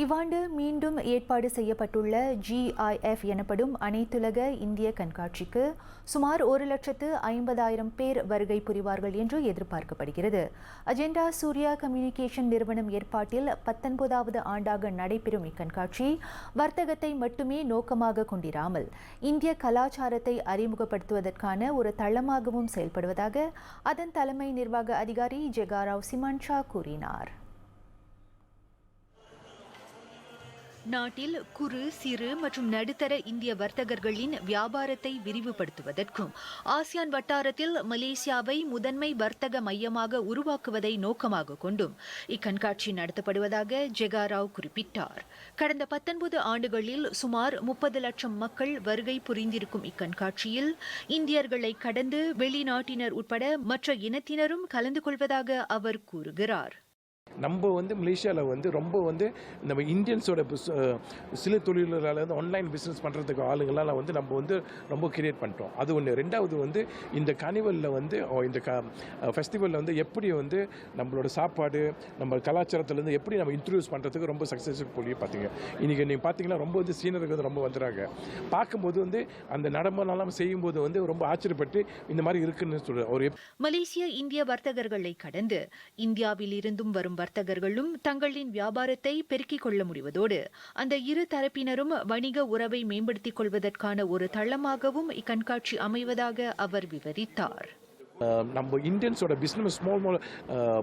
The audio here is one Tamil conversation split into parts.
இவ்வாண்டு மீண்டும் ஏற்பாடு செய்யப்பட்டுள்ள ஜிஐஎஃப் எனப்படும் அனைத்துலக இந்திய கண்காட்சிக்கு சுமார் ஒரு லட்சத்து ஐம்பதாயிரம் பேர் வருகை புரிவார்கள் என்று எதிர்பார்க்கப்படுகிறது. அஜெண்டா சூர்யா கம்யூனிகேஷன் நிறுவனம் ஏற்பாட்டில் பத்தொன்பதாவது ஆண்டாக நடைபெறும் இக்கண்காட்சி வர்த்தகத்தை மட்டுமே நோக்கமாக கொண்டிராமல் இந்திய கலாச்சாரத்தை அறிமுகப்படுத்துவதற்கான ஒரு தளமாகவும் செயல்படுவதாக அதன் தலைமை நிர்வாக அதிகாரி ஜெகாராவ் சிமான்ஷா கூறினார். நாட்டில் குறு சிறு மற்றும் நடுத்தர இந்திய வர்த்தகர்களின் வியாபாரத்தை விரிவுபடுத்துவதற்கும் ஆசியான் வட்டாரத்தில் மலேசியாவை முதன்மை வர்த்தக மையமாக உருவாக்குவதை நோக்கமாக கொண்டும் இக்கண்காட்சி நடத்தப்படுவதாக ஜெகாராவ் குறிப்பிட்டார். கடந்த பத்தொன்பது ஆண்டுகளில் சுமார் முப்பது லட்சம் மக்கள் வருகை புரிந்திருக்கும் இக்கண்காட்சியில் இந்தியர்களை கடந்து வெளிநாட்டினர் உட்பட மற்ற இனத்தினரும் கலந்து கொள்வதாக அவர் கூறுகிறார். நம்ம வந்து மலேசியாவில் வந்து ரொம்ப வந்து நம்ம இந்தியன்ஸோட சில அஹ் தொழிலாளர் வந்து ஆன்லைன் பிஸ்னஸ் பண்ணுறதுக்கு ஆளுங்களால் வந்து நம்ம வந்து ரொம்ப கிரியேட் பண்ணிட்டோம். அது ஒன்று ரெண்டாவது வந்து இந்த கார்னிவலில் வந்து இந்த க ஃபெஸ்டிவலில் வந்து எப்படி வந்து நம்மளோட சாப்பாடு நம்ம கலாச்சாரத்துலேருந்து எப்படி நம்ம இன்ட்ரடியூஸ் பண்ணுறதுக்கு ரொம்ப சக்ஸஸ்ஃபுல்லி பார்த்தீங்க இன்றைக்கி நீங்கள் பார்த்தீங்கன்னா ரொம்ப வந்து சீனர்கள் வந்து ரொம்ப வந்துடுறாங்க பார்க்கும்போது வந்து அந்த நடமெல்லாம் செய்யும்போது வந்து ரொம்ப ஆச்சரியப்பட்டு இந்த மாதிரி இருக்குன்னு சொல்கிறார் ஒரு மலேசிய இந்திய வர்த்தகர்களை கடந்து இந்தியாவில் இருந்தும் வரும் வர்த்தகர்களும் தங்களின் வியாபாரத்தை பெருக்கிக் கொள்ள முடிவதோடு அந்த இரு தரப்பினரும் வணிக உறவை மேம்படுத்திக் கொள்வதற்கான ஒரு தளமாகவும் இக்கண்காட்சி அமைவதாக அவர் விவரித்தார். நம்ம இந்தியன்ஸோட business small small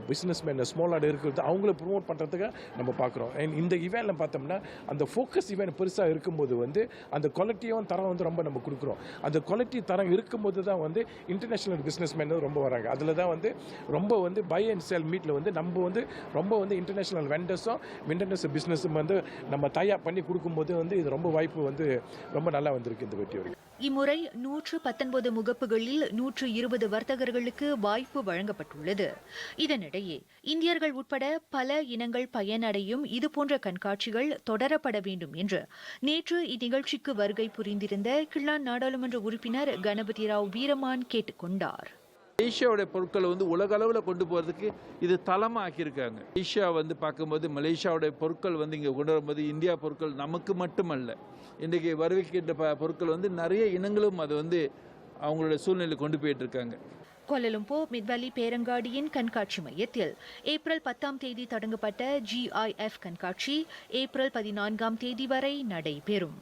business man small order இருக்கிறது அவங்கள ப்ரொமோட் பண்ணுறதுக்காக நம்ம பார்க்குறோம். அண்ட் இந்த இவெண்ட்டில் பார்த்தோம்னா அந்த ஃபோக்கஸ் இவெண்ட் பெருசாக இருக்கும்போது வந்து அந்த குவாலிட்டியும் தரம் வந்து ரொம்ப நம்ம கொடுக்குறோம். அந்த குவாலிட்டி தரம் இருக்கும்போது தான் வந்து இன்டர்நேஷ்னல் பிஸ்னஸ் மேன் ரொம்ப வராங்க. அதில் தான் வந்து ரொம்ப வந்து பை அண்ட் சேல் மீட்டில் வந்து நம்ம வந்து ரொம்ப வந்து இன்டர்நேஷ்னல் வெண்டர்ஸும் இன்டர்நேஷ்னல் பிஸ்னஸும் வந்து நம்ம தயார் பண்ணி கொடுக்கும்போது வந்து இது ரொம்ப வாய்ப்பு வந்து ரொம்ப நல்லா வந்திருக்கு இந்த வெற்றி வரைக்கும். இம்முறை நூற்று பத்தொன்பது முகப்புகளில் நூற்று இருபது இந்தியர்களுக்கு வாய்ப்பு வழங்கப்பட்டுள்ளது. இதனிடையே இந்தியர்கள் உட்பட பல இனங்கள் பயனடையும் இதுபோன்ற கண்காட்சிகள் தொடரப்பட வேண்டும் என்று நேற்று இந்நிகழ்ச்சிக்கு வருகை புரிந்திருந்த கிள்ளான் நாடாளுமன்ற உறுப்பினர் கணபதி ராவ் வீரமான் கேட்டுக்கொண்டார். மலேசியாவுடைய பொருட்களை வந்து உலக அளவில் கொண்டு போகிறதுக்கு இது தளமாக ஆக்கியிருக்காங்க மலேசியா வந்து பார்க்கும்போது மலேசியாவோட பொருட்கள் வந்து இங்கே கொண்டு வரும்போது இந்தியா பொருட்கள் நமக்கு மட்டுமல்ல. இன்றைக்கு வருவிக்கின்ற பொருட்கள் வந்து நிறைய இனங்களும் அதை வந்து அவங்களோட சூழ்நிலை கொண்டு போயிட்டு இருக்காங்க. கோலலும்போ மிட்வலி பேரங்காடியின் கண்காட்சி மையத்தில் ஏப்ரல் பத்தாம் தேதி தொடங்கப்பட்ட ஜிஐஎஃப் கண்காட்சி ஏப்ரல் பதினான்காம் தேதி வரை நடைபெறும்.